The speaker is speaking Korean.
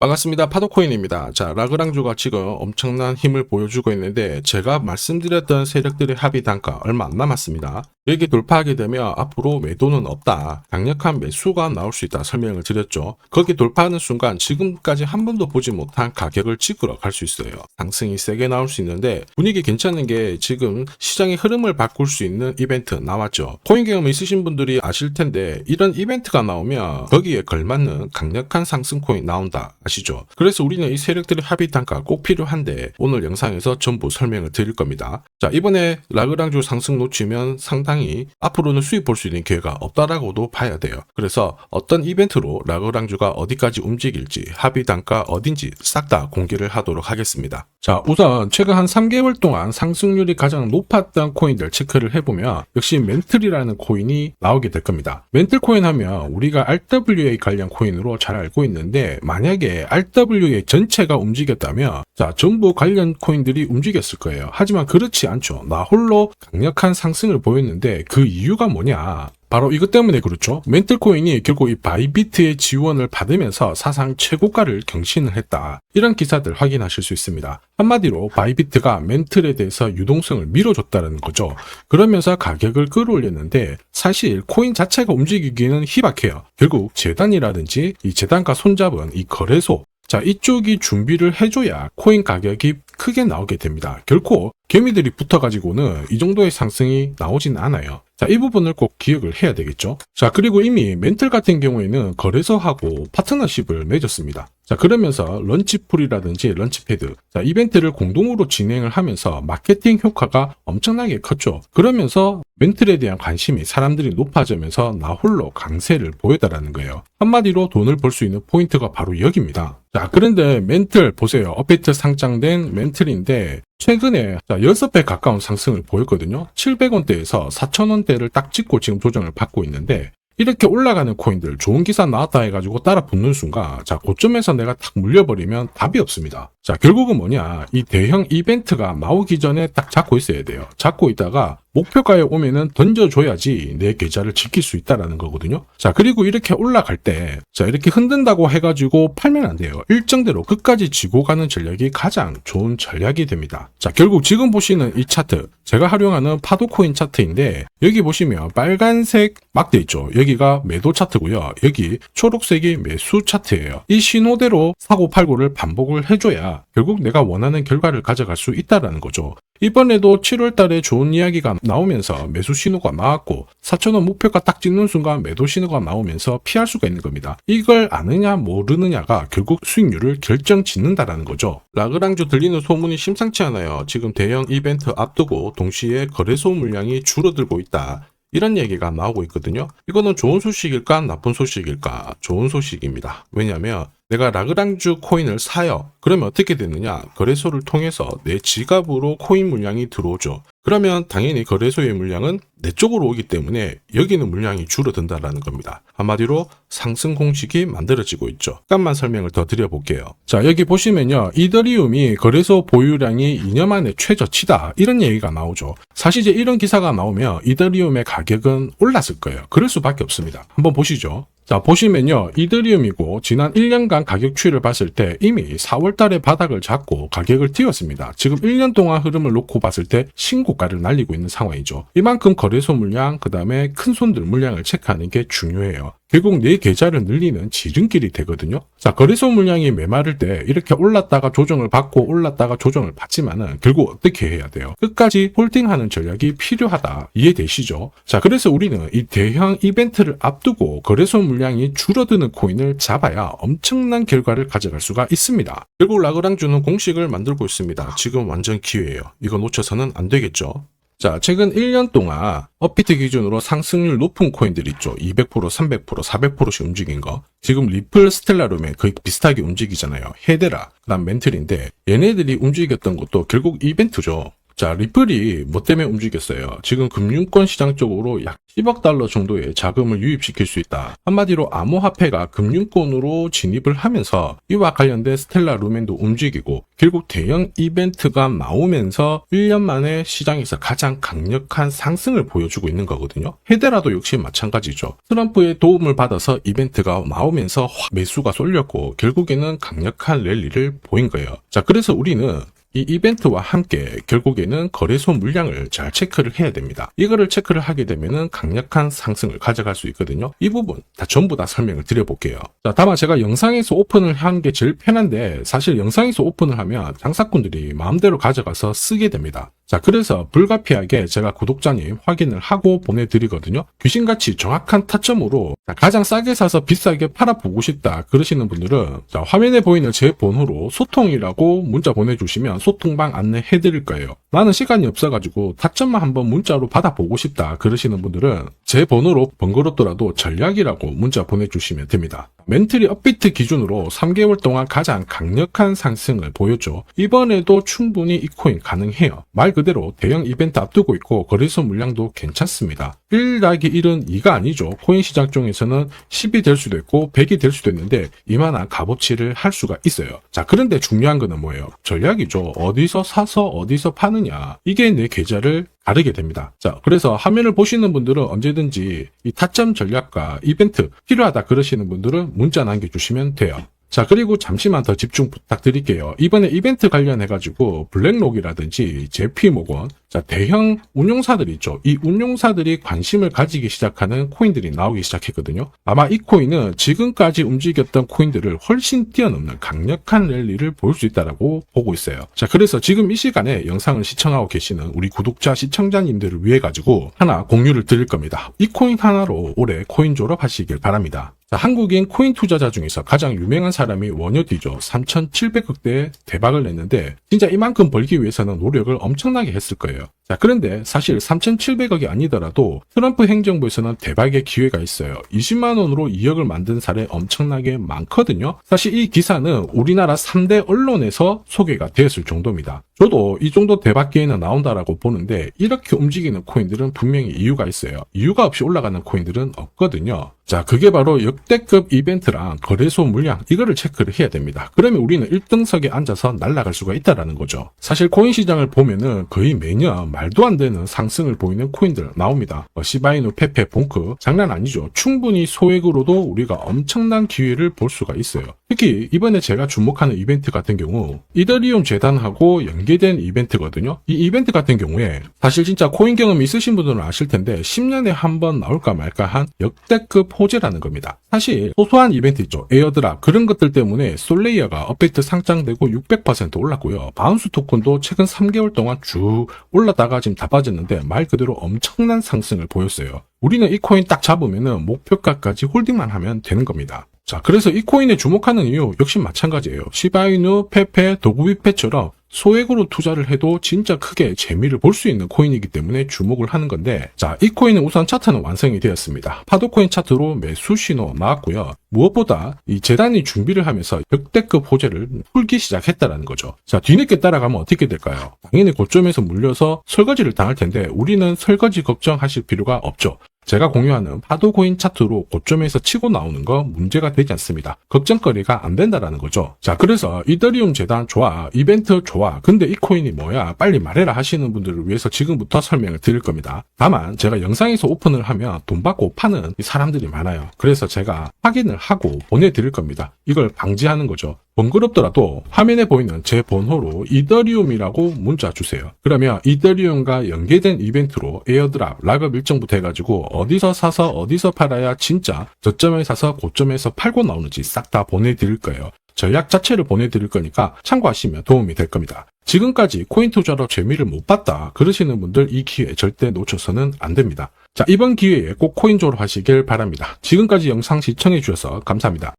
반갑습니다. 파도코인입니다. 자, 라그랑주가 지금 엄청난 힘을 보여주고 있는데 제가 말씀드렸던 세력들의 합의 단가 얼마 안 남았습니다. 여기 돌파하게 되면 앞으로 매도는 없다. 강력한 매수가 나올 수 있다 설명을 드렸죠. 거기 돌파하는 순간 지금까지 한 번도 보지 못한 가격을 찍으러 갈 수 있어요. 상승이 세게 나올 수 있는데 분위기 괜찮은 게 지금 시장의 흐름을 바꿀 수 있는 이벤트 나왔죠. 코인 경험 있으신 분들이 아실 텐데 이런 이벤트가 나오면 거기에 걸맞는 강력한 상승 코인 나온다. 아시죠? 그래서 우리는 이 세력들의 합의 단가 꼭 필요한데 오늘 영상에서 전부 설명을 드릴 겁니다. 자, 이번에 라그랑주 상승 놓치면 상당히 앞으로는 수익 볼 수 있는 기회가 없다라고도 봐야 돼요. 그래서 어떤 이벤트로 라그랑주가 어디까지 움직일지 합의 단가 어딘지 싹 다 공개를 하도록 하겠습니다. 자, 우선 최근 한 3개월 동안 상승률이 가장 높았던 코인들 체크를 해보면 역시 멘틀이라는 코인이 나오게 될 겁니다. 멘틀 코인 하면 우리가 RWA 관련 코인으로 잘 알고 있는데 만약에 RWA 전체가 움직였다면 자, 전부 관련 코인들이 움직였을 거예요. 하지만 그렇지 않죠. 나 홀로 강력한 상승을 보였는데 그 이유가 뭐냐? 바로 이것 때문에 그렇죠. 멘틀코인이 결국 이 바이비트의 지원을 받으면서 사상 최고가를 경신을 했다. 이런 기사들 확인하실 수 있습니다. 한마디로 바이비트가 멘틀에 대해서 유동성을 밀어줬다는 거죠. 그러면서 가격을 끌어올렸는데 사실 코인 자체가 움직이기는 희박해요. 결국 재단이라든지 이 재단과 손잡은 이 거래소 자, 이쪽이 준비를 해줘야 코인 가격이 크게 나오게 됩니다. 결코 개미들이 붙어가지고는 이 정도의 상승이 나오진 않아요. 자, 이 부분을 꼭 기억을 해야 되겠죠. 자, 그리고 이미 멘틀 같은 경우에는 거래소하고 파트너십을 맺었습니다. 자, 그러면서 런치풀이라든지 런치패드, 자, 이벤트를 공동으로 진행을 하면서 마케팅 효과가 엄청나게 컸죠. 그러면서 멘틀에 대한 관심이 사람들이 높아지면서 나 홀로 강세를 보였다라는 거예요. 한마디로 돈을 벌 수 있는 포인트가 바로 여기입니다. 자, 그런데 멘틀 보세요. 업데이트 상장된 멘틀인데 최근에 6배 가까운 상승을 보였거든요. 700원대에서 4,000원대를 딱 찍고 지금 조정을 받고 있는데 이렇게 올라가는 코인들 좋은 기사 나왔다 해가지고 따라 붙는 순간 자 고점에서 내가 탁 물려버리면 답이 없습니다. 자 결국은 뭐냐 이 대형 이벤트가 나오기 전에 딱 잡고 있어야 돼요. 잡고 있다가 목표가에 오면은 던져줘야지 내 계좌를 지킬 수 있다라는 거거든요. 자, 그리고 이렇게 올라갈 때, 자, 이렇게 흔든다고 해가지고 팔면 안 돼요. 일정대로 끝까지 지고 가는 전략이 가장 좋은 전략이 됩니다. 자, 결국 지금 보시는 이 차트, 제가 활용하는 파도코인 차트인데, 여기 보시면 빨간색 막대 있죠. 여기가 매도 차트고요. 여기 초록색이 매수 차트예요. 이 신호대로 사고 팔고를 반복을 해줘야 결국 내가 원하는 결과를 가져갈 수 있다라는 거죠. 이번에도 7월 달에 좋은 이야기가 나오면서 매수 신호가 나왔고 4천원 목표가 딱 찍는 순간 매도 신호가 나오면서 피할 수가 있는 겁니다. 이걸 아느냐 모르느냐가 결국 수익률을 결정 짓는다라는 거죠. 라그랑주 들리는 소문이 심상치 않아요. 지금 대형 이벤트 앞두고 동시에 거래소 물량이 줄어들고 있다. 이런 얘기가 나오고 있거든요. 이거는 좋은 소식일까 나쁜 소식일까? 좋은 소식입니다. 왜냐하면 내가 라그랑주 코인을 사요. 그러면 어떻게 되느냐? 거래소를 통해서 내 지갑으로 코인 물량이 들어오죠. 그러면 당연히 거래소의 물량은 내 쪽으로 오기 때문에 여기는 물량이 줄어든다라는 겁니다. 한마디로 상승 공식이 만들어지고 있죠. 잠깐만 설명을 더 드려볼게요. 자, 여기 보시면요. 이더리움이 거래소 보유량이 2년 만에 최저치다. 이런 얘기가 나오죠. 사실 이제 이런 기사가 나오면 이더리움의 가격은 올랐을 거예요. 그럴 수밖에 없습니다. 한번 보시죠. 자, 보시면요. 이더리움이고 지난 1년간 가격 추이를 봤을 때 이미 4월 달에 바닥을 잡고 가격을 띄웠습니다. 지금 1년 동안 흐름을 놓고 봤을 때 신 고가를 날리고 있는 상황이죠. 이만큼 거래소 물량, 그 다음에 큰 손들 물량을 체크하는 게 중요해요. 결국 내 계좌를 늘리는 지름길이 되거든요. 자, 거래소 물량이 메마를 때 이렇게 올랐다가 조정을 받고 올랐다가 조정을 받지만은 결국 어떻게 해야 돼요? 끝까지 홀딩하는 전략이 필요하다. 이해되시죠? 자, 그래서 우리는 이 대형 이벤트를 앞두고 거래소 물량이 줄어드는 코인을 잡아야 엄청난 결과를 가져갈 수가 있습니다. 결국 라그랑주는 공식을 만들고 있습니다. 지금 완전 기회예요. 이거 놓쳐서는 안 되겠죠? 자, 최근 1년 동안 업비트 기준으로 상승률 높은 코인들 있죠. 200%, 300%, 400%씩 움직인 거. 지금 리플 스텔라룸에 거의 비슷하게 움직이잖아요. 헤데라, 그다음 멘틀인데 얘네들이 움직였던 것도 결국 이벤트죠. 자, 리플이 뭐 때문에 움직였어요? 지금 금융권 시장 쪽으로 약 10억 달러 정도의 자금을 유입시킬 수 있다. 한마디로 암호화폐가 금융권으로 진입을 하면서 이와 관련된 스텔라 루멘도 움직이고 결국 대형 이벤트가 나오면서 1년 만에 시장에서 가장 강력한 상승을 보여주고 있는 거거든요. 헤데라도 역시 마찬가지죠. 트럼프의 도움을 받아서 이벤트가 나오면서 확 매수가 쏠렸고 결국에는 강력한 랠리를 보인 거예요. 자, 그래서 우리는 이 이벤트와 함께 결국에는 거래소 물량을 잘 체크를 해야 됩니다. 이거를 체크를 하게 되면은 강력한 상승을 가져갈 수 있거든요. 이 부분 다 전부 다 설명을 드려볼게요. 자, 다만 제가 영상에서 오픈을 한 게 제일 편한데 사실 영상에서 오픈을 하면 장사꾼들이 마음대로 가져가서 쓰게 됩니다. 자, 그래서 불가피하게 제가 구독자님 확인을 하고 보내드리거든요. 귀신같이 정확한 타점으로 자, 가장 싸게 사서 비싸게 팔아보고 싶다 그러시는 분들은 자, 화면에 보이는 제 번호로 소통이라고 문자 보내주시면 소통방 안내해드릴 거예요. 나는 시간이 없어가지고 타점만 한번 문자로 받아보고 싶다 그러시는 분들은 제 번호로 번거롭더라도 전략이라고 문자 보내주시면 됩니다. 멘틀이 업비트 기준으로 3개월 동안 가장 강력한 상승을 보였죠. 이번에도 충분히 이 코인 가능해요. 말 그대로 대형 이벤트 앞두고 있고 거래소 물량도 괜찮습니다. 1 더하기 1은 2가 아니죠. 코인 시장 중에서는 10이 될 수도 있고 100이 될 수도 있는데 이만한 값어치를 할 수가 있어요. 자, 그런데 중요한 거는 뭐예요? 전략이죠. 어디서 사서 어디서 파느냐. 이게 내 계좌를 가르게 됩니다. 자, 그래서 화면을 보시는 분들은 언제든지 이 타점 전략과 이벤트 필요하다 그러시는 분들은 문자 남겨주시면 돼요. 자, 그리고 잠시만 더 집중 부탁드릴게요. 이번에 이벤트 관련해가지고 블랙록이라든지 제피모건, 자, 대형 운용사들 있죠. 이 운용사들이 관심을 가지기 시작하는 코인들이 나오기 시작했거든요. 아마 이 코인은 지금까지 움직였던 코인들을 훨씬 뛰어넘는 강력한 랠리를 볼 수 있다라고 보고 있어요. 자, 그래서 지금 이 시간에 영상을 시청하고 계시는 우리 구독자 시청자님들을 위해 가지고 하나 공유를 드릴 겁니다. 이 코인 하나로 올해 코인 졸업하시길 바랍니다. 자, 한국인 코인 투자자 중에서 가장 유명한 사람이 원효디죠. 3,700억대 대박을 냈는데 진짜 이만큼 벌기 위해서는 노력을 엄청나게 했을 거예요. 자, 그런데 사실 3,700억이 아니더라도 트럼프 행정부에서는 대박의 기회가 있어요. 20만 원으로 2억을 만든 사례 엄청나게 많거든요. 사실 이 기사는 우리나라 3대 언론에서 소개가 되었을 정도입니다. 저도 이 정도 대박 기회는 나온다라고 보는데 이렇게 움직이는 코인들은 분명히 이유가 있어요. 이유가 없이 올라가는 코인들은 없거든요. 자, 그게 바로 역대급 이벤트랑 거래소 물량 이거를 체크를 해야 됩니다. 그러면 우리는 1등석에 앉아서 날아갈 수가 있다라는 거죠. 사실 코인 시장을 보면은 거의 매년 말도 안 되는 상승을 보이는 코인들 나옵니다. 어, 시바이누, 페페, 봉크 장난 아니죠. 충분히 소액으로도 우리가 엄청난 기회를 볼 수가 있어요. 특히 이번에 제가 주목하는 이벤트 같은 경우 이더리움 재단하고 연계된 이벤트거든요. 이 이벤트 같은 경우에 사실 진짜 코인 경험 있으신 분들은 아실 텐데 10년에 한 번 나올까 말까 한 역대급 호재라는 겁니다. 사실 소소한 이벤트 있죠. 에어드랍 그런 것들 때문에 솔레이어가 업데이트 상장되고 600% 올랐고요. 바운스 토큰도 최근 3개월 동안 쭉 올랐 다가 지금 다 빠졌는데 말 그대로 엄청난 상승을 보였어요. 우리는 이 코인 딱 잡으면은 목표가까지 홀딩만 하면 되는 겁니다. 자, 그래서 이 코인에 주목하는 이유 역시 마찬가지예요. 시바이누, 페페, 도구비페처럼 소액으로 투자를 해도 진짜 크게 재미를 볼 수 있는 코인이기 때문에 주목을 하는 건데 자, 이 코인은 우선 차트는 완성이 되었습니다. 파도코인 차트로 매수 신호 나왔고요. 무엇보다 이 재단이 준비를 하면서 역대급 호재를 풀기 시작했다라는 거죠. 자, 뒤늦게 따라가면 어떻게 될까요? 당연히 고점에서 물려서 설거지를 당할 텐데 우리는 설거지 걱정하실 필요가 없죠. 제가 공유하는 파도코인 차트로 고점에서 치고 나오는 거 문제가 되지 않습니다. 걱정거리가 안 된다라는 거죠. 자, 그래서 이더리움 재단 좋아, 이벤트 좋아. 근데 이 코인이 뭐야? 빨리 말해라 하시는 분들을 위해서 지금부터 설명을 드릴 겁니다. 다만 제가 영상에서 오픈을 하면 돈 받고 파는 사람들이 많아요. 그래서 제가 확인을 하고 보내드릴 겁니다. 이걸 방지하는 거죠. 번거롭더라도 화면에 보이는 제 번호로 이더리움이라고 문자 주세요. 그러면 이더리움과 연계된 이벤트로 에어드랍, 락업 일정부터 해가지고 어디서 사서 어디서 팔아야 진짜 저점에 사서 고점에서 팔고 나오는지 싹 다 보내드릴 거예요. 전략 자체를 보내드릴 거니까 참고하시면 도움이 될 겁니다. 지금까지 코인 투자로 재미를 못 봤다 그러시는 분들 이 기회 절대 놓쳐서는 안 됩니다. 자, 이번 기회에 꼭 코인 졸업하시길 바랍니다. 지금까지 영상 시청해 주셔서 감사합니다.